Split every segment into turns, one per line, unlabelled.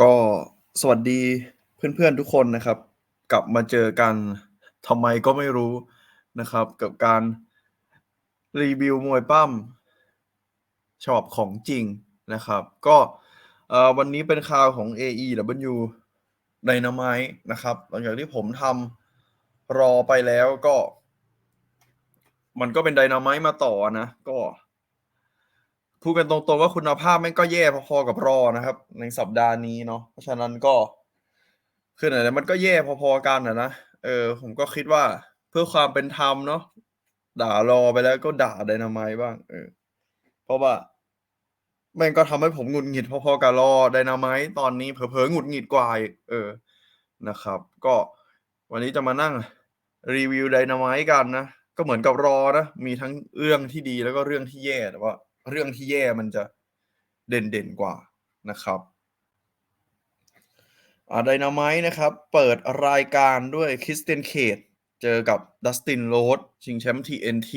ก็สวัสดีเพื่อนๆทุกคนนะครับ กลับมาเจอกันทำไมก็ไม่รู้นะครับ กับการรีวิวมวยปั้มฉบับของจริงนะครับ ก็วันนี้เป็นข่าวของ AEW Dynamite นะครับ หลังจากที่ผมทำรอไปแล้วก็ มันก็เป็น Dynamite มาต่อนะ ก็ พูดกันตรงๆว่าคุณภาพแม่งก็แย่พอๆกับรอนะครับ ในสัปดาห์นี้เนาะเพราะฉะนั้นก็คือไหนๆมันก็แย่พอๆกันนะนะเออ ผมก็คิดว่าเพื่อความเป็นธรรมเนาะด่ารอไปแล้วก็ด่าไดนาไมต์บ้าง เออ เพราะว่าแม่งก็ทำให้ผมหงุดหงิดพอๆกับรอไดนาไมต์ตอนนี้เผลอๆหงุดหงิดกว่าเออนะครับ ก็วันนี้จะมานั่งรีวิวไดนาไมต์กันนะก็เหมือนกับรอนะมีทั้งเรื่องที่ดีแล้วก็เรื่องที่แย่แต่ว่า เรื่องที่แย่มันจะเด่นๆกว่านะครับอาไดนาไมต์นะครับ เปิดรายการด้วยคริสเตนเคดเจอกับดัสตินโรดชิงแชมป์ TNT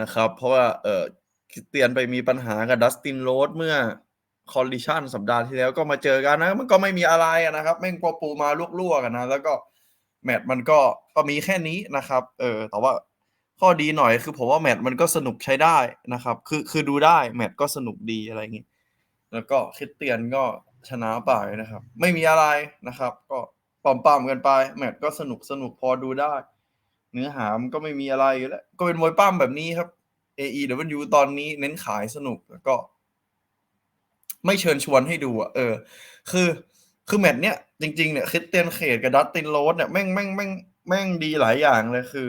นะครับ เพราะว่าเออคริสเตียนไปมีปัญหากับดัสตินโรดเมื่อคอลลิชันสัปดาห์ที่แล้วก็มาเจอกันนะ มันก็ไม่มีอะไรนะครับแม่งปอปูมาลวกๆกันนะ แล้วก็แมตช์มันก็ก็มีแค่นี้นะครับ เออแต่ว่า ข้อดีหน่อยคือผมว่าแมตช์มันก็สนุกใช้ได้นะครับ คือคือดูได้แมตช์ก็สนุกดีอะไรอย่างนี้ แล้วก็คริสเตียนก็ชนะไปนะครับ ไม่มีอะไรนะครับ ก็ปั๊มๆกันไป แมตช์ก็สนุกสนุกพอดูได้ เนื้อหามันก็ไม่มีอะไรอยู่แล้ว ก็เป็นมวยปั้มแบบนี้ครับ AEW ตอนนี้เน้นขายสนุกแล้วก็ ไม่เชิญชวนให้ดูอะเออ คือคือแมตช์เนี้ยจริงๆเนี่ยคริสเตียนเคดกับดัตตินโรสเนี่ยแม่งแม่งแม่งแม่งดีหลายอย่างเลยคือ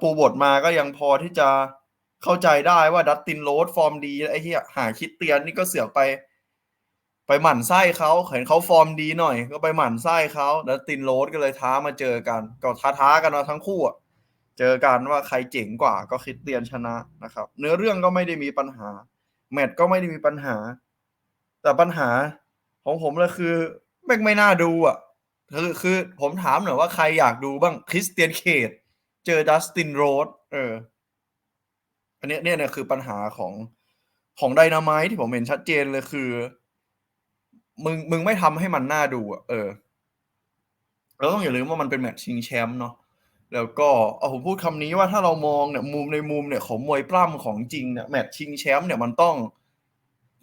ปูบทมาก็ยังพอที่จะเข้าใจได้ว่าดัตตินโรสฟอร์มดีไอ้ที่หาคิดเตียนนี่ก็เสือกไป ไปหมั่นไส้เขาเห็นเขาฟอร์มดีหน่อย ก็ไปหมั่นไส้เขาดัตตินโรสก็เลยท้ามาเจอกัน ก็ท้าท้ากันมาทั้งคู่อะเจอกันว่าใครเจ๋งกว่าก็คิดเตียนชนะนะครับ เนื้อเรื่องก็ไม่ได้มีปัญหา แมตช์ก็ไม่ได้มีปัญหา แต่ปัญหาของผมเลยคือแม่งไม่น่าดูอะคือคือผมถามหน่อยว่าใครอยากดูบ้างคริสเตียนเคด เจอดัสตินโรดเออ อันนี้เนี่ยเนี่ยคือปัญหาของของไดนาไมต์ที่ผมเห็นชัดเจนเลยคือ มึงมึงไม่ทำให้มันน่าดูอะเออเราต้องอย่าลืมว่ามันเป็นแมตช์ชิงแชมป์เนาะแล้วก็เอาผมพูดคำนี้ว่าถ้าเรามองเนี่ยมุมในมุมเนี่ยของมวยปล้ำของจริงเนี่ยแมตช์ชิงแชมป์เนี่ยมันต้อง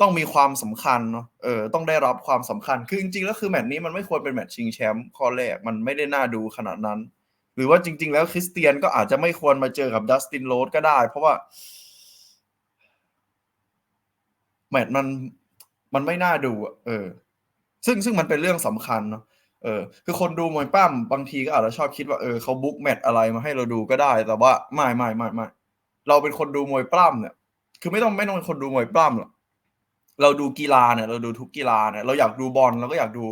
ต้องมีความสำคัญเนาะเออต้องได้รับความสำคัญคือจริงๆแล้วคือแมตช์นี้มันไม่ควรเป็นแมตช์ชิงแชมป์ข้อแรกมันไม่ได้น่าดูขนาดนั้น หรือว่าจริง ๆ แล้วคริสเตียนก็อาจจะไม่ควรมาเจอกับดัสตินโรดก็ได้ เพราะว่า แมตช์มันมันไม่น่าดูเออ ซึ่งซึ่งมันเป็นเรื่องสำคัญเนาะเออ คือคนดูมวยปั้มบางทีก็อาจจะชอบคิดว่าเออเขาบุ๊กแมตช์อะไรมาให้เราดูก็ได้ แต่ว่าไม่ไม่ไม่ไม่เราเป็นคนดูมวยปล้ำเนี่ย คือไม่ต้องไม่ต้องเป็นคนดูมวยปล้ำหรอกเราดูกีฬาเนี่ย เราดูทุกกีฬาเนี่ยเราอยากดูบอลเราก็อยากดู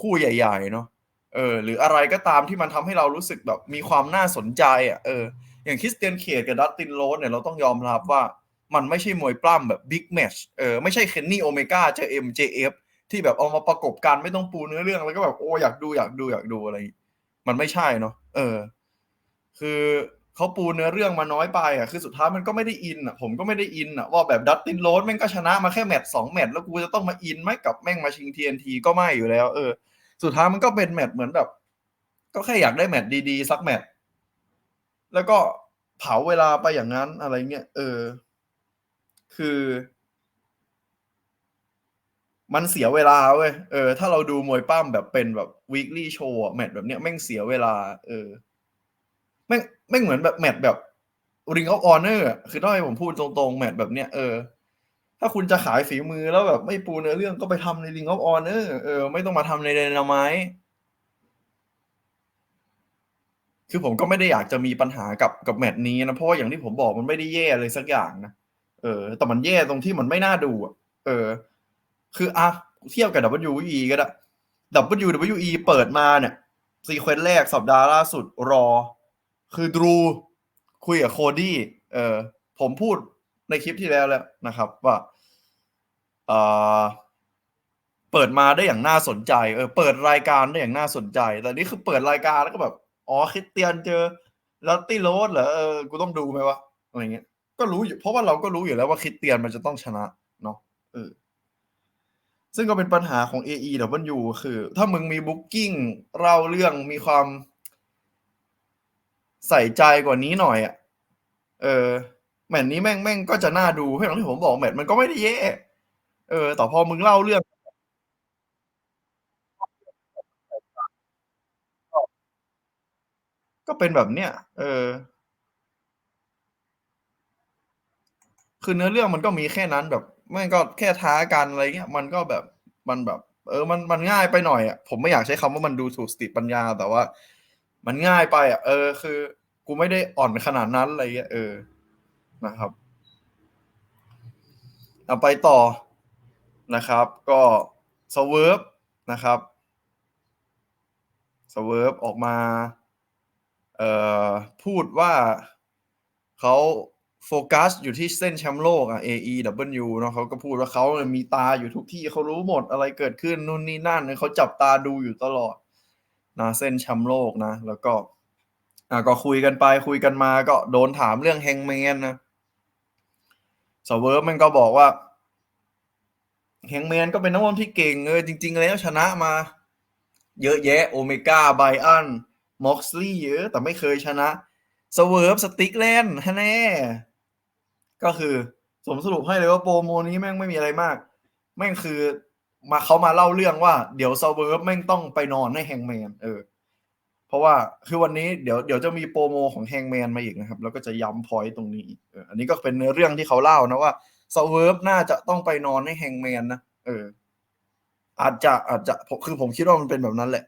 คู่ใหญ่ ๆ เนาะ เออหรืออะไรก็ตามที่มันทำให้เรารู้สึกแบบมีความน่าสนใจอะเอออย่างคริสเตียนเคดกับดัตตินโรสเนี่ยเราต้องยอมรับว่ามันไม่ใช่มวยปล้ำแบบบิ๊กแมชเออไม่ใช่เคนนี่โอเมก้าเจอ MJF ที่แบบเอามาประกบกันไม่ต้องปูเนื้อเรื่องแล้วก็แบบโอ้อยากดูอยากดูอยากดูอะไร มันไม่ใช่เนาะเออ คือเขาปูเนื้อเรื่องมาน้อยไปอะคือสุดท้ายมันก็ไม่ได้อินอะผมก็ไม่ได้อินอะว่าแบบดัตตินโรสแม่งก็ชนะมาแค่แมตช์สองแมตช์แล้วกูจะต้องมาอินไหมกับแม่งมาชิง TNT ก็ไม่อยู่แล้ว เออ สุดท้ายมันก็เป็นแมตช์เหมือนแบบ ก็แค่อยากได้แมตช์ดีๆ สักแมตช์แล้วก็เผาเวลาไปอย่างนั้นอะไรเงี้ยเออ คือ มันเสียเวลาเว้ยเออ ถ้าเราดูมวยปั้มแบบเป็นแบบ weekly show แมตช์แบบเนี้ยแม่งเสียเวลา เออแม่งแม่งเหมือนแบบแมตช์แบบ Ring of Honor อะคือถ้าให้ผมพูดตรงๆ แมตช์แบบเนี้ยเออ ถ้าคุณจะขายฝีมือแล้วแบบไม่ปูเนื้อเรื่องก็ไปทำใน Ring of Honor เออไม่ต้องมาทำใน Dynamite คือผมก็ไม่ได้อยากจะมีปัญหากับกับแมตช์นี้นะ เพราะาอย่างที่ผมบอกมันไม่ได้แย่เลยสักอย่างนะเออ แต่มันแย่ตรงที่มันไม่น่าดูอะเออ คืออะเทียบกับ WWE ก็ได้ WWE เปิดมาเนี่ยซีเควนต์แรกสัปดาห์ล่าสุดรอ คือดรู คุยกับโคดี้เออผมพูด ในคลิปที่แล้วแล้วนะครับ ว่าเปิดมาได้อย่างน่าสนใจเออเปิดรายการได้อย่างน่าสนใจ แต่นี่คือเปิดรายการแล้วก็แบบอ๋อคริสเตียนเจอลัตตี้โรสเหรอเออกูต้องดูไหมวะอะไรเงี้ยก็รู้อยู่เพราะว่าเราก็รู้อยู่แล้วว่าคริสเตียนมันจะต้องชนะเนาะเออซึ่งก็เป็นปัญหาของ AEW คือ ถ้ามึงมีบุ๊กกิ้งเล่าเรื่องมีความใส่ใจกว่านี้หน่อยอะ เออ แมตช์นี้แม่งแม่งก็จะน่าดูให้หลังที่ผมบอกแมตช์มันก็ไม่ได้แย่ เออ แต่พอมึงเล่าเรื่อง ก็เป็นแบบเนี้ย เออ คือเนื้อเรื่องมันก็มีแค่นั้นแบบแม่งก็แค่ท้ากันอะไรเงี้ย มันก็แบบมันแบบ เออ มันมันง่ายไปหน่อยอะผมไม่อยากใช้คำว่ามันดูถูกสติปัญญา แต่ว่า มันง่ายไปอะ เออ คือ กูไม่ได้อ่อนขนาดนั้นอะไรเงี้ยเออ นะครับเอาไปต่อนะครับ ก็สเวิร์นะครับสเวิร์ออกมาเอ่อพูดว่าเขาโฟกัสอยู่ที่เส้นแชมป์โลกอะ AEW เนาะเขาก็พูดว่าเขามีตาอยู่ทุกที่เขารู้หมดอะไรเกิดขึ้นนู่นนี่นั่นเขาจับตาดูอยู่ตลอดนะเส้นแชมป์โลกนะ แล้วก็อะก็คุยกันไปคุยกันมาก็โดนถามเรื่องแฮงแมนนะ สเวิร์ฟมันก็บอกว่าแฮงแมนก็เป็นนักวอลที่เก่งเออจริง ๆ แล้วชนะมา เยอะแยะโอเมก้าไบอันม็อกซ์ลี่เยอะ แต่ไม่เคยชนะสเวิร์ฟสติ๊กแลนด์แน่ ก็คือสมสรุปให้เลยว่าโปรโมนี้แม่งไม่มีอะไรมาก แม่งคือมาเขามาเล่าเรื่องว่า เดี๋ยวสเวิร์ฟแม่งต้องไปนอนให้แฮงแมนเออ ราะว่าคือวันนี้เดี๋ยวเดี๋ยวจะมีโปรโมของแฮงแมนมาอีกนะครับ แล้วก็จะย้ำพอยต์ตรงนี้อีกอันนี้ก็เป็นเนื้อเรื่องที่เขาเล่านะว่าสเวิร์ฟน่าจะต้องไปนอนให้แฮงแมนนะเออ อาจจะอาจจะคือผมคิดว่ามันเป็นแบบนั้นแหละ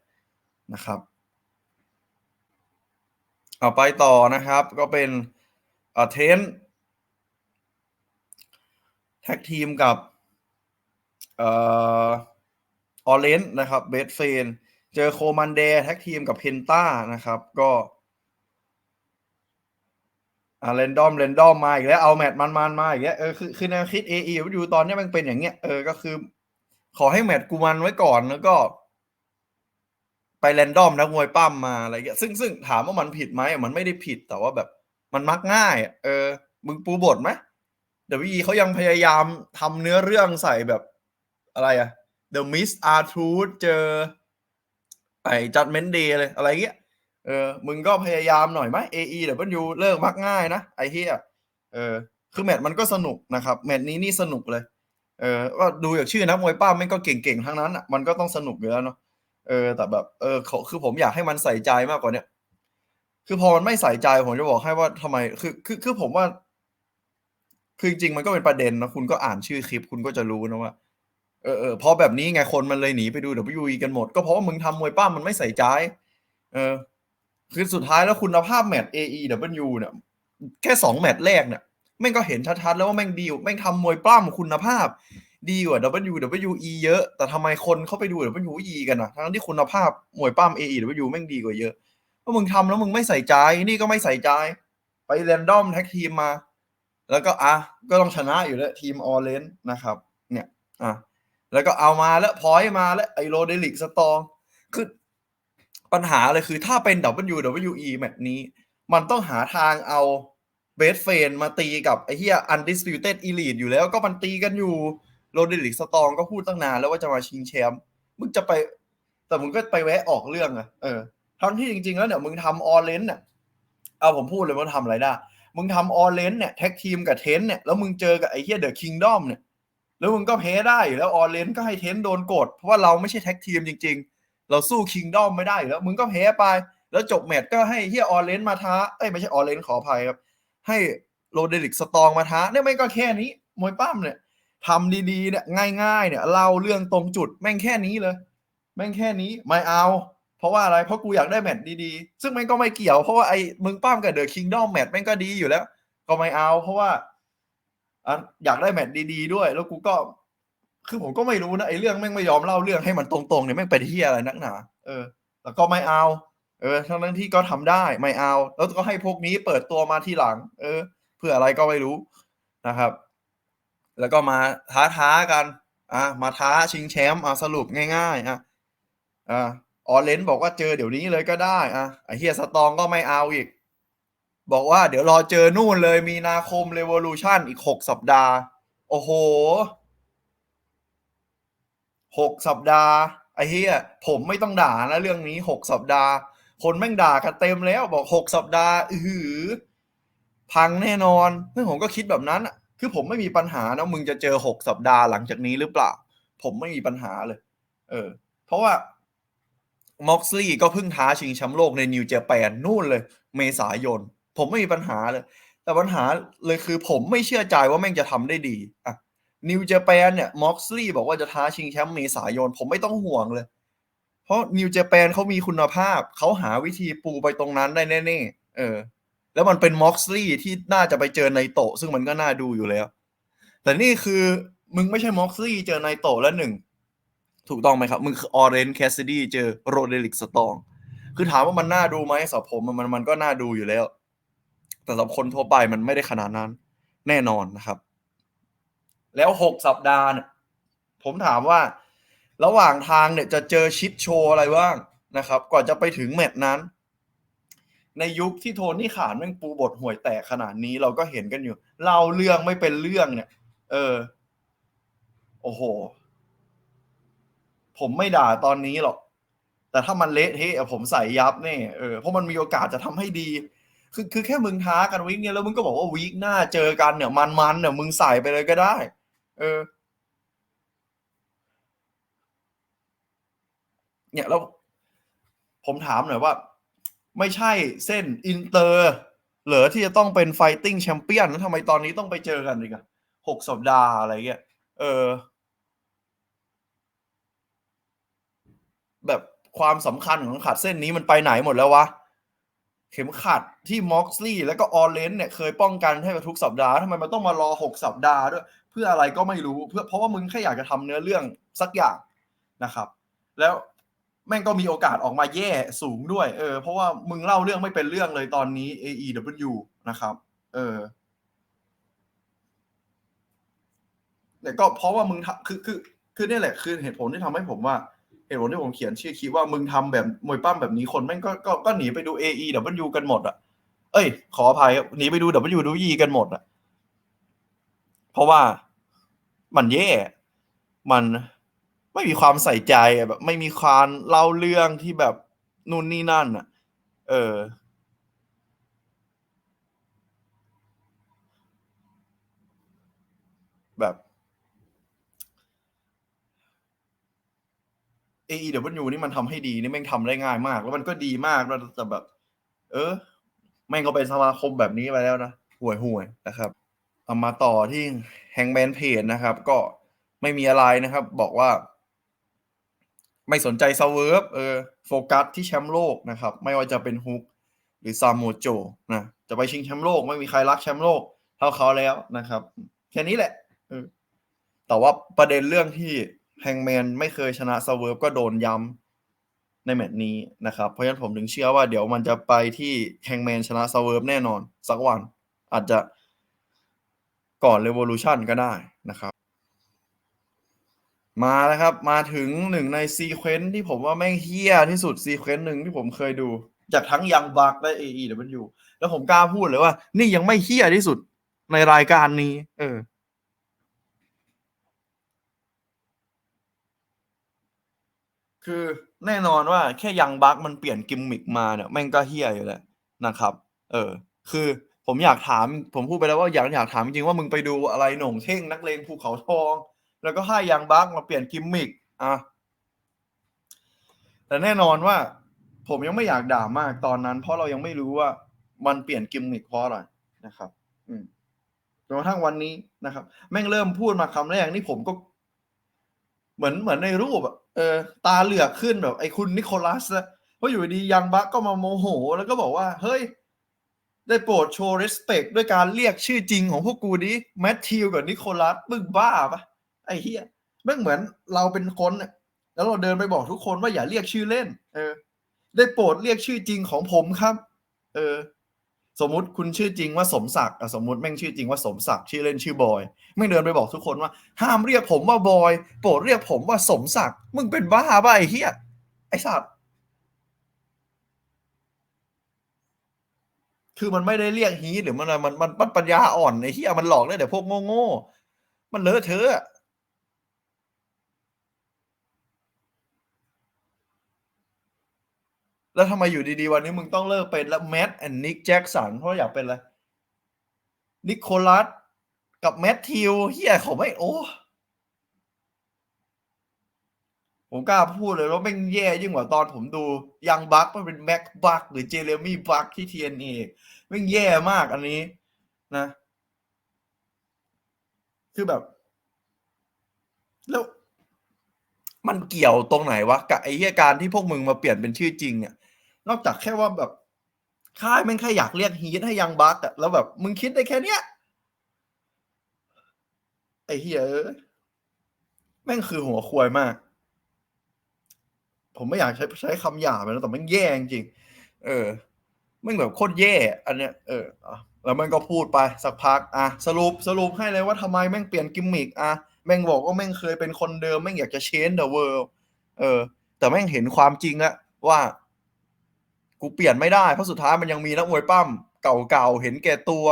นะครับเอาไปต่อนะครับ ก็เป็นเออเทนแท็กทีมกับเอ่อออเรนนะครับเบสเฟน เจอโคมันเดแท็กทีมกับเพนต้านะครับ ก็อ่าเรนดอมเรนดอมมาอีกแล้วเอาแมตช์มันๆมาอีกแล้วเออคือคือแนวคิดเอเออยู่ตอนนี้มันเป็นอย่างเงี้ยเออก็คือ ขอให้แมตช์กูมันไว้ก่อนแล้วก็ ไปแรนดอมนักมวยปั้มมาอะไรเงี้ยซึ่งซึ่งถามว่ามันผิดไหมมันไม่ได้ผิดแต่ว่าแบบ มันมักง่าย เออ มึงปูบทไหมเดวีเขายังพยายามทำเนื้อเรื่องใส่แบบอะไรอะ The Miss R Truth เจอ ไอ้ Judgment Day เลยอะไรเงี้ยเออมึงก็พยายามหน่อยไหม AE เดี๋ยวันยูเลิกมักง่ายนะ ไอ้เฮียเออคือแมตช์มันก็สนุกนะครับแมตช์นี้นี่สนุกเลยเออว่าดูจากชื่อนักมวยป้าไม่ก็เก่งๆทั้งนั้นอะมันก็ต้องสนุกอยู่แล้วเนาะเออแต่แบบเออคือผมอยากให้มันใส่ใจมากกว่าเนี้ยคือพอมันไม่ใส่ใจผมจะบอกให้ว่าทำไมคือคือคือผมว่า คือจริงมันก็เป็นประเด็นนะคุณก็อ่านชื่อคลิป คุณก็จะรู้นะว่า เออเออพอแบบนี้ไงคนมันเลยหนีไปดู WWE กันหมด ก็เพราะว่ามึงทำมวยป้ามันไม่ใส่ใจ เออ คือสุดท้ายแล้วคุณภาพแมตช์ AEW เนี่ยแค่สองแมตช์แรกเนี่ยแม่งก็เห็นชัดๆแล้วว่าแม่งดีแม่งทำมวยปล้ำคุณภาพ ดีกว่า WWE เยอะ แต่ทำไมคนเข้าไปดู WWE กันนะทั้งที่คุณภาพมวยปล้ำ AEW แม่งดีกว่าเยอะเพราะมึงทำแล้วมึงไม่ใส่ใจ นี่ก็ไม่ใส่ใจ ไปแรนดอมแท็กทีมมา แล้วก็อะก็ต้องชนะอยู่แล้วทีมออเรนนะครับ เนี่ยอะ แล้วก็เอามาแล้วพอยมาแล้วไอโรเดลิกสตองคือปัญหาเลยคือถ้าเป็น WWE แมตช์นี้ มันต้องหาทางเอาเบสเฟนมาตีกับไอเหี้ย undisputed elite อยู่แล้วก็มันตีกันอยู่โรเดลิกสตองก็พูดตั้งนานแล้วว่าจะมาชิงแชมป์มึงจะไป แต่มึงก็ไปแวะออกเรื่องอะเออทั้งที่จริง ๆ แล้วเนี่ยมึงทำออเรนเนี่ยเอาผมพูดเลยว่าทำอะไรได้ มึงทำออเรนเนี่ยแท็กทีมกับเทนเนี่ยแล้วมึงเจอกับไอเหี้ยเดอะคิงดอมเนี่ย แล้วมึงก็แพ้ได้อยู่แล้วออเรนก็ให้เทนโดนกด เพราะว่าเราไม่ใช่แท็กทีมจริง ๆ เราสู้คิงดอมไม่ได้อยู่แล้วมึงก็แพ้ไป แล้วจบแมตช์ก็ให้เฮียออเรนมาท้าเอ้ยไม่ใช่ออเรนขออภัยครับ ให้โรเดลิกสตองมาท้าเนี่ยไม่ก็แค่นี้มวยปั้มเนี่ยทำดีๆเนี่ยง่าย ๆ เนี่ยเล่าเรื่องตรงจุดแม่งแค่นี้เลย แม่งแค่นี้ไม่เอา เพราะว่าอะไรเพราะกูอยากได้แมตช์ดีๆ ซึ่งแม่งก็ไม่เกี่ยวเพราะว่าไอ้มึงปั้มกับเดอะคิงดอมแมตช์แม่งก็ดีอยู่แล้ว ก็ไม่เอา เพราะว่า อยากได้แมตช์ดีๆด้วย แล้วกูก็ คือผมก็ไม่รู้นะไอ้เรื่องแม่งไม่ยอมเล่าเรื่องให้มันตรงๆเนี่ยแม่งเป็นที่อะไรนักหนาเออ แล้วก็ไม่เอา เออ ทั้งนั้นที่ก็ทำได้ไม่เอา แล้วก็ให้พวกนี้เปิดตัวมาทีหลัง เออ เพื่ออะไรก็ไม่รู้นะครับ แล้วก็มาท้าท้ากันอะมาท้าชิงแชมป์อะสรุปง่ายๆอะอะออเรนบอกว่าเจอเดี๋ยวนี้เลยก็ได้อะไอเฮียสตองก็ไม่เอาอีก บอกว่าเดี๋ยวรอเจอนู่นเลยมีนาคมเรวอลูชันอีกหกสัปดาห์ โอ้โหหกสัปดาห์ ไอ้เหี้ยผมไม่ต้องด่านะเรื่องนี้หกสัปดาห์ คนแม่งด่ากันเต็มแล้วบอกหกสัปดาห์ อือพังแน่นอนซึ่งผมก็คิดแบบนั้นคือผมไม่มีปัญหานะมึงจะเจอหกสัปดาห์หลังจากนี้หรือเปล่า ผมไม่มีปัญหาเลย เออ เพราะว่าม็อกซี่ก็เพิ่งท้าชิงแชมป์โลกในนิวเจแปนนู่นเลย เมษายน ผมไม่มีปัญหาเลย แต่ปัญหาเลยคือผมไม่เชื่อใจว่าแม่งจะทำได้ดีอะนิวเจแปนเนี่ยม็อกซี่บอกว่าจะท้าชิงแชมป์เมษายน ผมไม่ต้องห่วงเลย เพราะนิวเจแปนเขามีคุณภาพ เขาหาวิธีปูไปตรงนั้นได้แน่ๆเออ แล้วมันเป็นม็อกซี่ที่น่าจะไปเจอในโตซึ่งมันก็น่าดูอยู่แล้ว แต่นี่คือมึงไม่ใช่ม็อกซี่เจอในโตแล้วหนึ่งถูกต้องไหมครับ มึงคือออเรนแคสซิดี้เจอโรเดลิกสตอง คือถามว่ามันน่าดูไหมสำหรับผมมันมันก็น่าดูอยู่แล้ว แต่สำหรับคนทั่วไปมันไม่ได้ขนาดนั้น แน่นอนนะครับ แล้วหกสัปดาห์เนี่ยผมถามว่า ระหว่างทางเนี่ยจะเจอชิดโชว์อะไรบ้างนะครับ ก่อนจะไปถึงแมตช์นั้น ในยุคที่โทนี่ขานแม่งปูบทห่วยแตกขนาดนี้เราก็เห็นกันอยู่เล่าเรื่องไม่เป็นเรื่องเนี่ย เออ โอ้โห ผมไม่ด่าตอนนี้หรอก แต่ถ้ามันเละเทะผมใส่ยับแน่เออเพราะมันมีโอกาสจะทำให้ดี คือคือแค่มึงท้ากันวิกเนี่ยแล้วมึงก็บอกว่าวีคหน้าเจอกันเนี่ยมันมันเนี่ยมึงใส่ไปเลยก็ได้ เออ เนี่ยแล้วผมถามหน่อยว่า ไม่ใช่เส้นอินเตอร์เหรอที่จะต้องเป็นไฟติ้งแชมเปี้ยนแล้วทำไมตอนนี้ต้องไปเจอกันอีกอะหกสัปดาห์อะไรเงี้ยเออ แบบความสำคัญของขัดเส้นนี้มันไปไหนหมดแล้ววะ ข็มขัดที่ม็อกซี่แล้วก็ออเรนเนี่ยเคยป้องกันให้กับทุกสัปดาห์ทำไมมันต้องมารอหกสัปดาห์ด้วย เพื่ออะไรก็ไม่รู้เพื่อเพราะว่ามึงแค่อยากจะทำเนื้อเรื่องสักอย่างนะครับ แล้วแม่งก็มีโอกาสออกมาแย่สูงด้วย เออ เพราะว่ามึงเล่าเรื่องไม่เป็นเรื่องเลยตอนนี้ AEW นะครับ เออแต่ก็เพราะว่ามึงทำคือคือคือนี่แหละคือเหตุผลที่ทำให้ผมว่า เหตุผลที่ผมเขียนชื่อคลิปว่ามึงทำแบบมวยปั้มแบบนี้คนแม่งก็ก็ก็หนีไปดู AEW กันหมดอะ เอ้ย ขออภัยหนีไปดู WWE กันหมดอะ เพราะว่ามันแย่ มันไม่มีความใส่ใจแบบ ไม่มีความเล่าเรื่องที่แบบนู่นนี่นั่นอะ เออ แบบ AEW นี่มันทำให้ดีนี่แม่งทำได้ง่ายมาก แล้วมันก็ดีมากแล้วแต่แบบ เออ แม่งก็เป็นสมาคมแบบนี้ไปแล้วนะห่วยห่วยนะครับเอามาต่อที่แฮงแมนเพจนะครับ ก็ไม่มีอะไรนะครับ บอกว่า ไม่สนใจซเวิร์ฟเออโฟกัสที่แชมป์โลกนะครับ ไม่ว่าจะเป็นฮุกหรือซามโมโจนะจะไปชิงแชมป์โลก ไม่มีใครรักแชมป์โลกเท่าเขาแล้วนะครับ แค่นี้แหละออแต่ว่าประเด็นเรื่องที่ แฮงแมนไม่เคยชนะซเวิร์ฟก็โดนย้ำในแมตช์นี้นะครับ เพราะฉะนั้นผมถึงเชื่อว่าเดี๋ยวมันจะไปที่แฮงแมนชนะซเวิร์ฟแน่นอน สักวันอาจจะก่อนเร v o l u ชันก็ได้นะครับ มาแล้วครับ มาถึงหนึ่งในซีเควนต์ที่ผมว่าแม่งเฮี้ยที่สุดซีเควนต์หนึ่งที่ผมเคยดู จากทั้งยังบักและ AEW แล้วผมกล้าพูดเลยว่า นี่ยังไม่เฮี้ยที่สุดในรายการนี้ เออ คือแน่นอนว่าแค่ยังบักมันเปลี่ยนกิมมิกมาเนี่ยแม่งก็เฮี้ยอยู่แล้วนะครับ เออ คือผมอยากถาม ผมพูดไปแล้วว่าอยากอยากถามจริงว่ามึงไปดูอะไรหน่งเท่งนักเลงภูเขาทอง แล้วก็ให้ยังบักมาเปลี่ยนกิมมิกอะแต่แน่นอนว่า ผมยังไม่อยากด่ามากตอนนั้น เพราะเรายังไม่รู้ว่ามันเปลี่ยนกิมมิกเพราะอะไรนะครับ อืมจนกระทั่งวันนี้นะครับ แม่งเริ่มพูดมาคำแรกนี่ผมก็ เหมือนเหมือนในรูปอะ เออตาเหลือกขึ้นแบบไอ้คุณนิโคลัสนะเพราะอยู่ดียังบักก็มาโมโห แล้วก็บอกว่า เฮ้ย ได้โปรดโชว์ respect ด้วยการเรียกชื่อจริงของพวกกูดิแมทธิวกับนิโคลัสมึงบ้าปะไอ้เฮียม่งเหมือนเราเป็นคนน่ะแล้วเราเดินไปบอกทุกคนว่าอย่าเรียกชื่อเล่น เออ ได้โปรดเรียกชื่อจริงของผมครับ เออ สมมติคุณชื่อจริงว่าสมศักดิ์สมมติแม่งชื่อจริงว่าสมศักดิ์ชื่อเล่นชื่อบอยแม่งเดินไปบอกทุกคนว่า ห้ามเรียกผมว่าบอย โปรดเรียกผมว่าสมศักดิ์มึงเป็นบ้าป่ะไอ้เฮียไอ้สัตว์คือมันไม่ได้เรียกฮีหรือมันอะไรมันมันปัญญาอ่อนไอ้เฮียมันหลอกได้แต่พวกโง่ๆมันเลอะเทอะ แล้วทำไมอยู่ดีๆ วันนี้มึงต้องเลิกเป็นแล้วแมทแอนนิกแจ็คสันเพราะอยากเป็นอะไรนิโคลัสกับแมทธิวเฮียเขาไม่โอ้ผมกล้าพูดเลยว่าแม่งแย่ยิ่งกว่าตอนผมดูยังบัคมันเป็นแม็กบัคหรือเจเรมี่บัคที่ทีเอ็นเอแม่งแย่มากอันนี้นะ คือแบบ แล้วมันเกี่ยวตรงไหนวะกับไอ้เหี้ยการที่พวกมึงมาเปลี่ยนเป็นชื่อจริงเนี่ย นอกจากแค่ว่าแบบค่ายแม่งแค่อยากเรียกฮีทให้ยังบัคอะแล้วแบบ มึงคิดได้แค่เนี้ยไอ้เหี้ยแม่งคือหัวควายมาก ผมไม่อยากใช้ใช้คำหยาบนะแต่มันแย่จริง เออแม่งแบบโคตรแย่ อันเนี้ยเออแล้วมันก็พูดไปสักพัก อะ สรุปสรุปให้เลยว่าทำไมแม่งเปลี่ยนกิมมิกอะแม่งบอกว่าแม่งเคยเป็นคนเดิมแม่งอยากจะเชนเดอะเวิลด์เออ แต่แม่งเห็นความจริงอะว่า กูเปลี่ยนไม่ได้เพราะสุดท้ายมันยังมีนักมวยปั้มเก่าๆเห็นแก่ตัว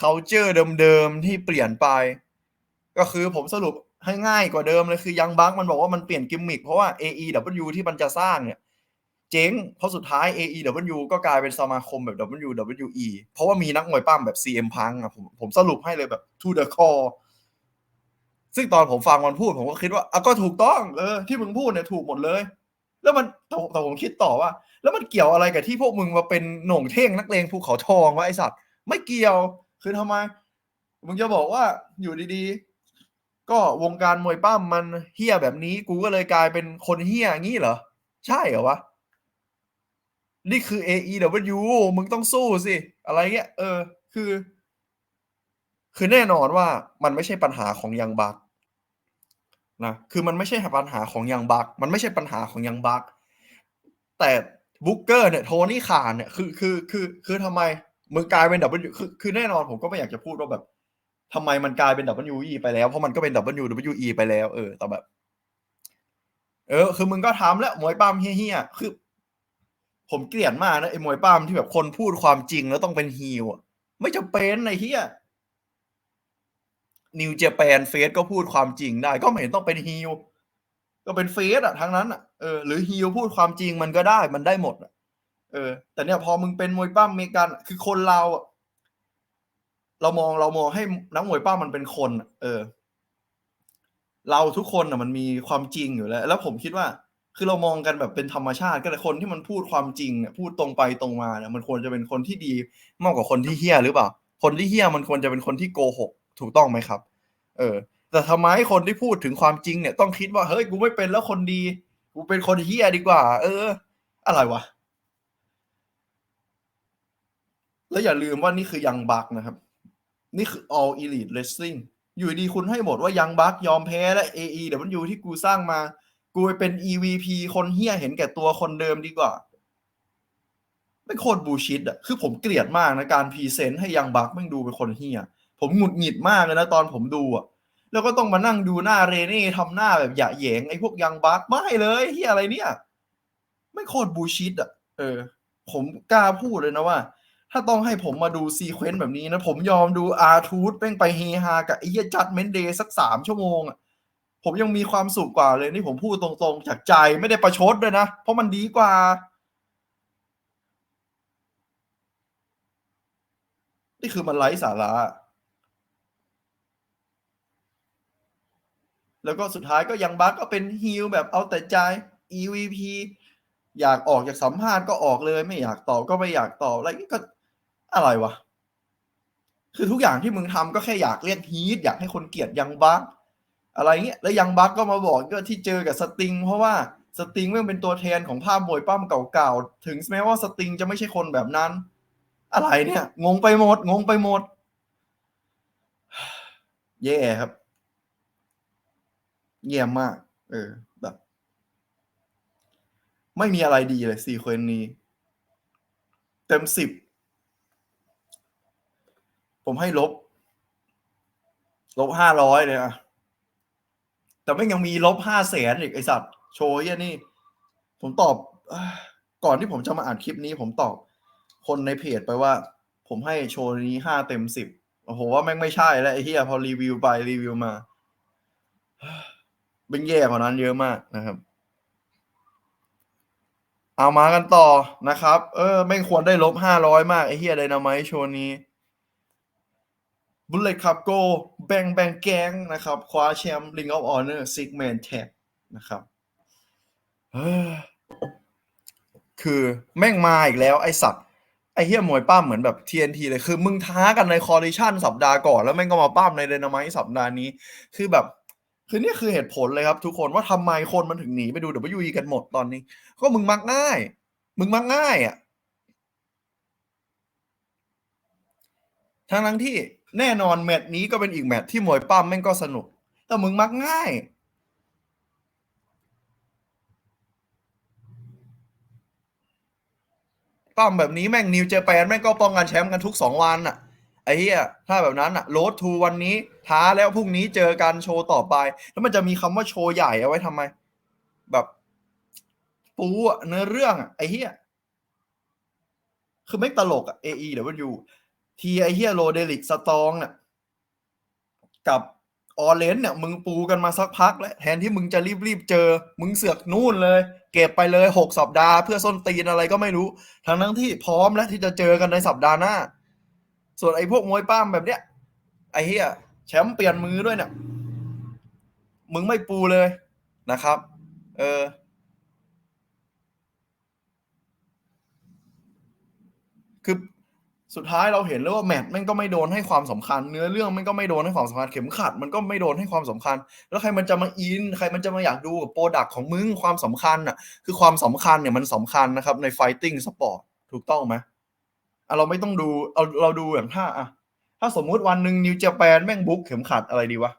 culture เดิมๆที่เปลี่ยนไป ก็คือผมสรุปให้ง่ายกว่าเดิมเลยคือยังบักมันบอกว่ามันเปลี่ยนกิมมิคเพราะว่า AEW ที่มันจะสร้างเนี่ยเจ๊งเพราะสุดท้าย AEW ก็กลายเป็นสมาคมแบบ WWE เพราะว่ามีนักมวยปั้มแบบ CM Punk อะผมผมสรุปให้เลยแบบ to the core ซึ่งตอนผมฟังมันพูดผมก็คิดว่าอะก็ถูกต้องเออที่มึงพูดเนี่ยถูกหมดเลย แล้วมันแต่ผมคิดต่อว่า แล้วมันเกี่ยวอะไรกับที่พวกมึงมาเป็นโหน่งเท่งนักเลงภูเขาทองวะไอสัตว์ไม่เกี่ยวคือทำไมมึงจะบอกว่าอยู่ดีๆ ก็วงการมวยปั้มมันเฮี้ยแบบนี้ กูก็เลยกลายเป็นคนเฮี้ยงี้เหรอ ใช่เหรอวะ นี่คือ AEW มึงต้องสู้สิ อะไรเงี้ย เออ คือ คือแน่นอนว่ามันไม่ใช่ปัญหาของยังบัก นะคือมันไม่ใช่ปัญหาของยังบักมันไม่ใช่ปัญหาของยังบักแต่บุ๊กเกอร์เนี่ยโทนี่ขานเนี่ยคือคือคือคือทำไมมึงกลายเป็น W คือคือแน่นอนผมก็ไม่อยากจะพูดว่าแบบทำไมมันกลายเป็น WE ไปแล้ว เพราะมันก็เป็น WWE ไปแล้ว เออแต่แบบ เออ คือมึงก็ทำแล้วมวยปั้มเฮี้ยๆคือ ผมเกลียดมากนะไอ้มวยปั้มที่แบบคนพูดความจริงแล้วต้องเป็นฮีลไม่จำเป็นไอ้เฮี้ย นิวเจแปนเฟสก็พูดความจริงได้ ก็ไม่เห็นต้องเป็นฮีลก็เป็นเฟสอะทั้งนั้นอะเออหรือฮีลพูดความจริงมันก็ได้มันได้หมดอะเออ แต่เนี่ยพอมึงเป็นมวยปั้มเมกันคือคนเราเรามองเรามองให้นักมวยปั้มมันเป็นคน เออ เราทุกคนอะมันมีความจริงอยู่แล้ว แล้วผมคิดว่า คือเรามองกันแบบเป็นธรรมชาติ ก็แต่คนที่มันพูดความจริงเนี่ยพูดตรงไปตรงมาเนี่ยมันควรจะเป็นคนที่ดีมากกว่าคนที่เฮี้ยหรือเปล่า คนที่เฮี้ยมันควรจะเป็นคนที่โกหก ถูกต้องไหมครับ เออ แต่ทำไมคนที่พูดถึงความจริงเนี่ยต้องคิดว่าเฮ้ยกูไม่เป็นแล้วคนดี กูเป็นคนเฮียดีกว่า เออ อะไรวะแล้วอย่าลืมว่านี่คือยังบักนะครับ นี่คือ all elite wrestling อยู่ดีคุณให้หมดว่ายังบักยอมแพ้และ AEW ที่กูสร้างมา กูไปเป็น EVP คนเฮี้ยเห็นแก่ตัวคนเดิมดีกว่าไม่โคตรบูชิดอะ คือผมเกลียดมากนะ การพรีเซนต์ให้ยังบักแม่งดูเป็นคนเฮี้ย ผมหงุดหงิดมากเลยนะตอนผมดูอะแล้วก็ต้องมานั่งดูหน้าเรเน่ทำหน้าแบบหยะแยงไอ้พวกยังบักไม่เลยเฮียอะไรเนี่ย ไม่โคตรบูชิดอะ เออ ผมกล้าพูดเลยนะว่า ถ้าต้องให้ผมมาดูซีเควนต์แบบนี้นะ ผมยอมดูอาร์ทูธแม่งไปเฮฮากับไอ้เหี้ยจัดเมนเดย์สักสามชั่วโมงอะผมยังมีความสุขกว่าเลยนี่ผมพูดตรงๆ จากใจไม่ได้ประชดด้วยนะ เพราะมันดีกว่า นี่คือมันไร้สาระ แล้วก็สุดท้ายก็ยังบักก็เป็นฮิลแบบเอาแต่ใจ EVP อยากออกจากสัมภาษณ์ก็ออกเลย ไม่อยากตอบก็ไม่อยากตอบอะไรก็อะไรวะ คือทุกอย่างที่มึงทำก็แค่อยากเรียกฮีทอยากให้คนเกลียดยังบักอะไรเงี้ยแล้วยังบักก็มาบอกก็ที่เจอกับสติง เพราะว่าสติงแม่งเป็นตัวแทนของภาพมวยปั้มเก่าๆถึงแม้ว่าสติงจะไม่ใช่คนแบบนั้น อะไรเนี่ย งงไปหมด งงไปหมดแย่ครับ เยี่ยมมาก เออ แบบ ไม่มีอะไรดีเลยซีเควนนี้ เต็มสิบ ผมให้ลบ ลบห้าร้อยเลยอะแต่ไม่ยังมีลบห้าแสนอีกไอสัตว์ โชยนี่ ผมตอบ ก่อนที่ผมจะมาอ่านคลิปนี้ ผมตอบ คนในเพจไปว่า ผมให้โชว์นี้ห้าเต็มสิบโอ้โหว่าแม่งไม่ใช่แล้วไอ้เหี้ยพอรีวิวไปรีวิวมา เป็นแย่กว่านั้นเยอะมากนะครับ เอามากันต่อนะครับ เออแม่ควรได้ลบห้าร้อยมาก ไอ้เฮียไดนาไมต์โชว์นี้บุลเลตครับโกแบงแบงแกงนะครับ คว้าแชมป์ Ring of Honor Six Man Tag นะครับเฮ้อคือแม่งมาอีกแล้วไอ้สัตว์ไอ้เฮียมวยปั้มเหมือนแบบ TNT เลยคือมึงท้ากันในคอร์ดิชันสัปดาห์ก่อน แล้วแม่งก็มาปั้มในเดนาม t e สัปดาห์นี้ คือแบบ คือนี่คือเหตุผลเลยครับ ทุกคนว่าทำไมคนมันถึงหนีไปดู WWE กันหมดตอนนี้ ก็มึงมักง่าย มึงมักง่ายอะทั้งทั้งที่แน่นอนแมตช์นี้ก็เป็นอีกแมตช์ที่มวยปั้มแม่งก็สนุก แต่มึงมักง่าย ปั้มแบบนี้แม่งนิวเจแปนแม่งก็ป้องกันแชมป์กันทุกสองวันอะ ไอ้เหี้ยถ้าแบบนั้นอะโรดทูวันนี้ ท้าแล้วพรุ่งนี้เจอกันโชว์ต่อไป แล้วมันจะมีคำว่าโชว์ใหญ่เอาไว้ทำไม แบบปูอะเนื้อเรื่องอะไอ้เหี้ยคือไม่ตลกอะ AE เดี๋ยวมันอยู่ทีไอ้เหี้ยโรเดลิกสตองน่ะกับออเลนเนี่ยมึงปูกันมาสักพักแล้วแทนที่มึงจะรีบๆเจอ มึงเสือกนู่นเลย เก็บไปเลยหกสัปดาห์เพื่อส้นตีนอะไรก็ไม่รู้ ทั้งทั้งที่พร้อมแล้วที่จะเจอกันในสัปดาห์หน้า ส่วนไอ้พวกมวยป้ามแบบเนี้ยไอ้เหี้ยแชมป์เปลี่ยนมือด้วยเนี่ยมึงไม่ปูเลยนะครับ เออคือสุดท้ายเราเห็นแล้วว่าแมตช์แม่งก็ไม่โดนให้ความสำคัญ เนื้อเรื่องแม่งก็ไม่โดนให้ความสำคัญเข็มขัด มันก็ไม่โดนให้ความสำคัญ แล้วใครมันจะมาอิน ใครมันจะมาอยากดูกับโปรดักของมึงความสำคัญอะคือความสำคัญเนี่ยมันสำคัญนะครับในไฟติ้งสปอร์ตถูกต้องไหม เราไม่ต้องดูเอาเราดูอย่างถ้าอะถ้าสมมุติวันหนึ่งนิวเจแปนแม่งบุ๊กเข็มขัดอะไรดีวะ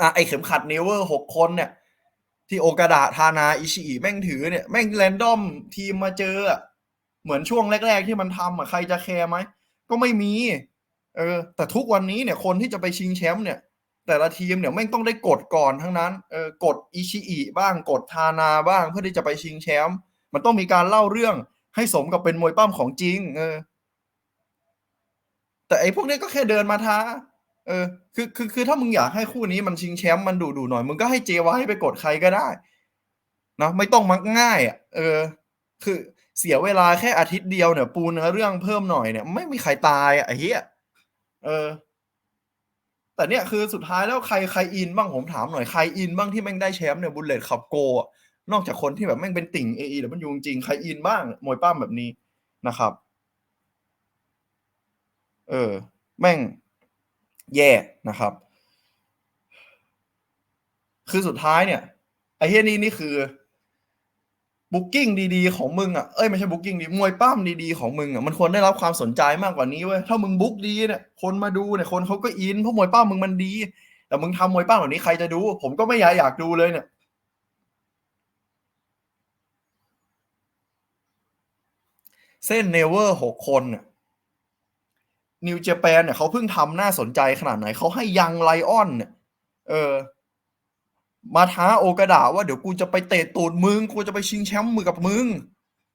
อะไอเข็มขัดเนเวอร์หกคนเนี่ย ที่โอกาดะทานาอิชิอิแม่งถือเนี่ย แม่งแรนดอมทีมมาเจอเหมือนช่วงแรก ๆ ที่มันทำอะใครจะแคร์ไหมก็ไม่มี เออ แต่ทุกวันนี้เนี่ย คนที่จะไปชิงแชมป์เนี่ย แต่ละทีมเนี่ยแม่งต้องได้กดก่อนทั้งนั้นเออกดอิชิอิบ้างกดทานาบ้างเพื่อที่จะไปชิงแชมป์มันต้องมีการเล่าเรื่อง ให้สมกับเป็นมวยปั้มของจริง เออ แต่ไอ้พวกนี้ก็แค่เดินมาท้า เออ คือคือคือถ้ามึงอยากให้คู่นี้มันชิงแชมป์มันดูดูหน่อย มึงก็ให้เจไว้ไปกดใครก็ได้นะไม่ต้องมักง่ายอะ เออ คือเสียเวลาแค่อาทิตย์เดียวเนี่ย ปูเนื้อเรื่องเพิ่มหน่อยเนี่ย ไม่มีใครตายอะไอ้เหี้ยเออ แต่เนี่ยคือสุดท้ายแล้วใครใครอินบ้างผมถามหน่อยใครอินบ้างที่แม่งได้แชมป์เนี่ยบุลเลตขับโกอะ นอกจากคนที่แบบแม่งเป็นติ่งเอเดี๋ยวมันอยู่จริงใครอินบ้างมวยป้ามแบบนี้นะครับ เออ แม่งแย่นะครับ คือสุดท้ายเนี่ยไอ้เฮียนี่นี่คือบุ๊กิ้งดีๆของมึงอะ เอ้ยไม่ใช่บุ๊กิ้งดีมวยปั้มดีๆของมึงอะ มันควรได้รับความสนใจมากกว่านี้เว้ย ถ้ามึงบุ๊กดีเนี่ย คนมาดูเนี่ย คนเขาก็อิน เพราะมวยปั้มมึงมันดี แต่มึงทำมวยปั้มแบบนี้ใครจะดู ผมก็ไม่อยากอยากดูเลยเนี่ย เส้นเนเวอร์หกคนเนี่ยนิวเจแปนเนี่ยเขาเพิ่งทำน่าสนใจขนาดไหน เขาให้ยังไลออนเนี่ยเออ มาท้าโอกาดะว่าเดี๋ยวกูจะไปเตะตูดมึง กูจะไปชิงแชมป์มือกับมึง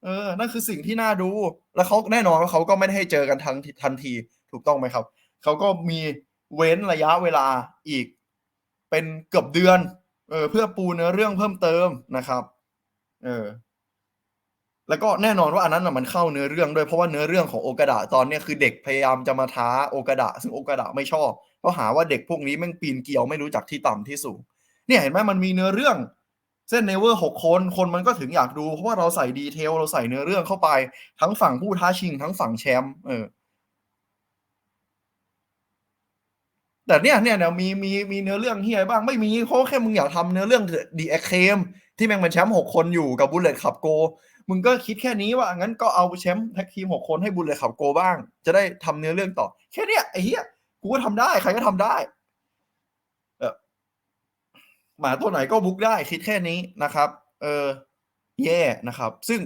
เออ นั่นคือสิ่งที่น่าดู แล้วเขาแน่นอนว่าเขาก็ไม่ได้ให้เจอกันทันทันที ถูกต้องไหมครับ เขาก็มีเว้นระยะเวลาอีก เป็นเกือบเดือน เออ เพื่อปูเนื้อเรื่องเพิ่มเติมนะครับ เออ แล้วก็แน่นอนว่าอันนั้นมันเข้าเนื้อเรื่องด้วยเพราะว่าเนื้อเรื่องของโอกาดะตอนนี้คือเด็กพยายามจะมาท้าโอกาดะซึ่งโอกาดะไม่ชอบเพราะหาว่าเด็กพวกนี้แม่งปีนเกลียวไม่รู้จักที่ต่ำที่สูงเนี่ยเห็นไหมมันมีเนื้อเรื่อง เส้นเนเวอร์หกคนคนมันก็ถึงอยากดู เพราะว่าเราใส่ดีเทลเราใส่เนื้อเรื่องเข้าไป ทั้งฝั่งผู้ท้าชิง ทั้งฝั่งแชมป์เออแต่เนี่ยเนี่ยเนี่ยมีมีมีเนื้อเรื่องเฮียบ้างไม่มีเพราะแค่มึงอยากทำเนื้อเรื่องดีเอ็กเคมที่แม่งเป็นแชมป์หกคนอยู่กับบุลเลตขับโก มึงก็คิดแค่นี้ว่างั้นก็เอาแชมป์แท็กทีมหกคนให้บุลเลตขับโกบ้าง จะได้ทำเนื้อเรื่องต่อ แค่เนี้ยไอ้เหี้ยกูก็ทำได้ ใครก็ทำได้เออหมาตัวไหนก็บุกได้ คิดแค่นี้นะครับ เออ แย่นะครับ ซึ่ง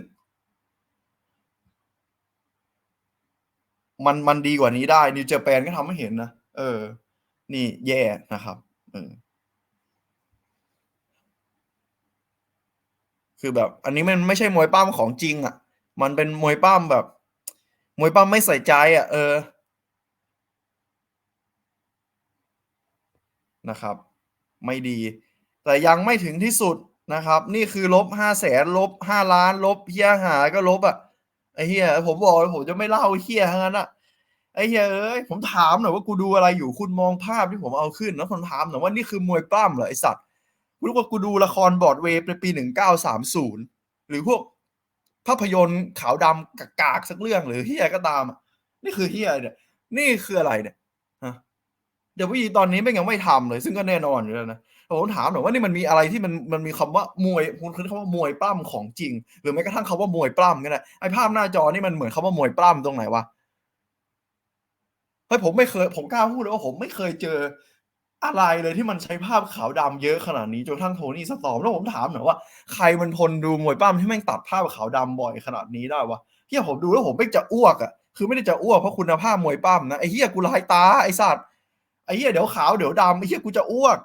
มันมันดีกว่านี้ได้นิวเจแปนก็ทำให้เห็นนะเออ นี่แย่นะครับ เออ คือแบบ อันนี้มันไม่ใช่มวยปั้มของจริงอะ มันเป็นมวยปั้มแบบ มวยปั้มไม่ใส่ใจอะ เออนะครับ ไม่ดี แต่ยังไม่ถึงที่สุดนะครับ นี่คือลบห้าแสนลบห้าล้าน ลบเฮียหาก็ลบอะไอ้เฮียผมบอกผมจะไม่เล่าเฮียทั้งนั้นอะไอ้เฮียเอ้ยผมถามหน่อยว่ากูดูอะไรอยู่คุณมองภาพที่ผมเอาขึ้นแล้วคนถามหน่อยว่านี่คือมวยปล้ำเหรอไอสัตว์ รู้ว่ากูดูละครบอร์ดเวฟในปีหนึ่งเก้าสามศูนย์หรือพวกภาพยนตร์ขาวดำกากๆสักเรื่องหรือเฮียก็ตาม นี่คือเฮียเนี่ย นี่คืออะไรเนี่ยเดี๋ยวพี่ตอนนี้ไม่ยังไม่ทำเลย ซึ่งก็แน่นอนอยู่แล้วนะผมถามหน่อยว่านี่มันมีอะไรที่มันมันมีคำว่ามวยคุณคือคำว่ามวยปล้ำของจริง หรือแม้กระทั่งคำว่ามวยปล้ำก็ได้ไอภาพหน้าจอนี่มันเหมือนคำว่ามวยปล้ำตรงไหนวะเฮ้ยผมไม่เคยผมกล้าพูดเลยว่าผมไม่เคยเจอ อะไรเลยที่มันใช้ภาพขาวดำเยอะขนาดนี้จนทั้งโทนี่สตอมแล้วผมถามหน่อยว่าใครมันทนดูมวยปล้ำที่แม่งตัดภาพขาวดำบ่อยขนาดนี้ได้วะเฮียผมดูแล้วผมไม่จะอ้วกอะคือไม่ได้จะอ้วกเพราะคุณภาพมวยปล้ำนะไอ้เฮียกูลายตาไอ้สัตว์ไอ้เฮียเดี๋ยวขาวเดี๋ยวดำไอ้เฮียกูจะอ้วก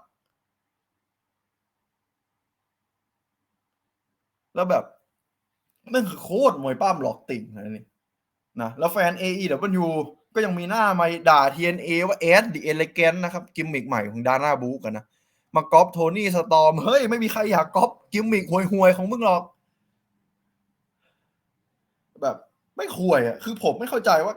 แล้วแบบนั่นคือโคตรมวยป้ามหลอกติ่งนะนี่นะแล้วแฟน AEW ก็ยังมีหน้ามาด่า TNA ว่า Ed the Elegant นะครับกิมมิกใหม่ของดาน่าบูกันนะมาก๊อปโทนี่สตอมเฮ้ย ไม่มีใครอยากก๊อปกิมมิกห่วยๆของมึงหรอก แบบไม่ห่วยอะคือผมไม่เข้าใจว่า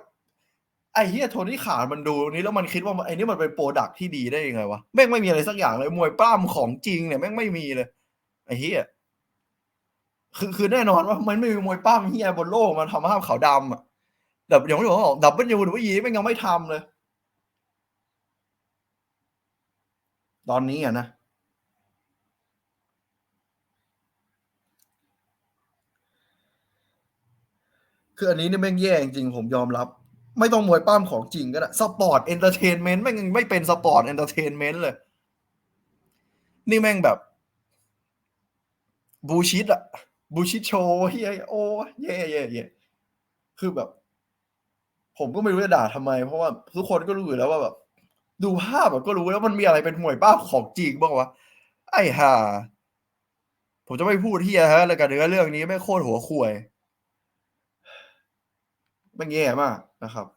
ไอ้เฮียโทนี่ขาดมันดูนี้แล้วมันคิดว่าไอ้นี่มันเป็นโปรดักที่ดีได้ยังไงวะแม่งไม่มีอะไรสักอย่างเลยมวยปล้ำของจริงเนี่ยแม่งไม่มีเลยไอ้เฮียคือคือแน่นอนว่ามันไม่มีมวยปั้มเฮียบนโลกมันทำภาพขาวดำอะ แบบอย่างที่ผมบอกดับเบิลยูหรือว่ายีมันยังไม่ทำเลย ตอนนี้อะนะ คืออันนี้นี่แม่งแย่จริงผมยอมรับ ไม่ต้องมวยปั้มของจริงก็ได้สปอร์ตเอนเตอร์เทนเมนต์แม่งยังไม่เป็นสปอร์ตเอนเตอร์เทนเมนต์เลย นี่แม่งแบบ บูชิดอะบูชิดโชว์เฮียโอ้เย่เย่เย่คือแบบ ผมก็ไม่รู้จะด่าทำไม เพราะว่าทุกคนก็รู้อยู่แล้วว่าแบบ ดูภาพแบบก็รู้แล้วมันมีอะไรเป็นห่วยป้าของจริงบ้างวะไอ้ห่าผมจะไม่พูดเฮียฮะแล้วกันเนื้อเรื่องนี้ไม่โคตรหัวข่วยมันแย่มากนะครับ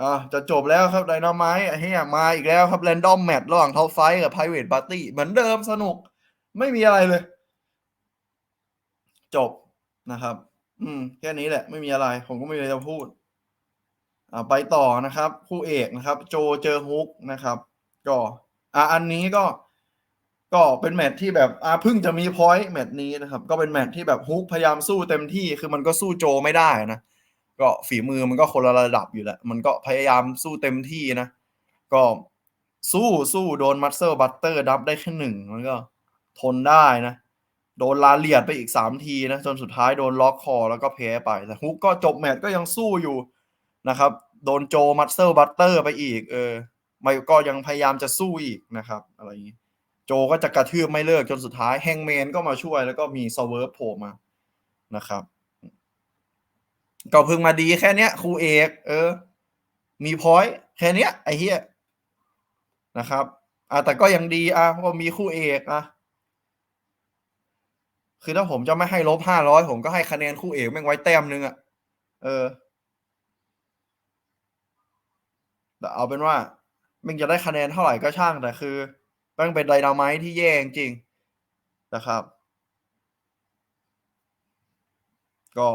อ่าจะจบแล้วครับไดนาไมต์เฮียมาอีกแล้วครับแรนดอมแมตช์ระหว่างท็อปไฟกับไพรเวทปาร์ตี้เหมือนเดิมสนุก ไม่มีอะไรเลย จบนะครับ อืม แค่นี้แหละ ไม่มีอะไร ผมก็ไม่มีอะไรจะพูด อ่า ไปต่อนะครับ คู่เอกนะครับ โจเจอฮุกนะครับ ก็ อ่าอันนี้ก็ ก็เป็นแมตช์ที่แบบ อ่าเพิ่งจะมีพอยต์แมตช์นี้นะครับ ก็เป็นแมตช์ที่แบบฮุกพยายามสู้เต็มที่คือมันก็สู้โจไม่ได้นะก็ฝีมือมันก็คนละระดับอยู่แหละมันก็พยายามสู้เต็มที่นะ ก็สู้สู้โดนมัตเซอร์บัตเตอร์ดับได้แค่หนึ่งมันก็ทนได้นะ โดนลาเลียดไปอีกสามทีนะจนสุดท้ายโดนล็อกคอแล้วก็แพ้ไป แต่ฮุกก็จบแมตช์ก็ยังสู้อยู่นะครับ โดนโจมัตเซอร์บัตเตอร์ไปอีก เออไมก็ยังพยายามจะสู้อีกนะครับ อะไรอย่างนี้ โจก็จะกระทืบไม่เลิกจนสุดท้ายแฮงแมนก็มาช่วยแล้วก็มีซเวิร์ฟโผล่มานะครับ ก็เพิ่งมาดีแค่เนี้ยครูเอก เออ มีพอยต์แค่เนี้ยไอ้เหี้ยนะครับอะแต่ก็ยังดีอะว่ามีคู่เอกอะ คือถ้าผมจะไม่ให้ลบห้าร้อยผมก็ให้คะแนนคู่เอกแม่งไว้แต้มนึงอะเออ แต่เอาเป็นว่าม่งจะได้คะแนนเท่าไหร่ก็ช่าง แต่คือแม่งเป็นไดนาไมต์ที่แย่จริงนะครับ ก็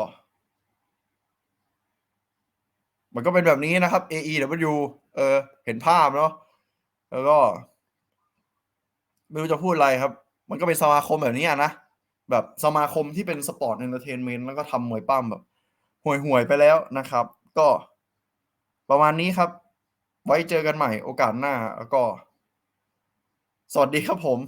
มันก็เป็นแบบนี้นะครับ AEW เออ เห็นภาพเนาะแล้วก็ ไม่รู้จะพูดอะไรครับ มันก็เป็นสมาคมแบบนี้นะ แบบสมาคมที่เป็นสปอร์ตเอนเตอร์เทนเมนต์แล้วก็ทำมวยปั้มแบบห่วยๆไปแล้วนะครับ ก็ประมาณนี้ครับ ไว้เจอกันใหม่โอกาสหน้าแล้วก็ สวัสดีครับผม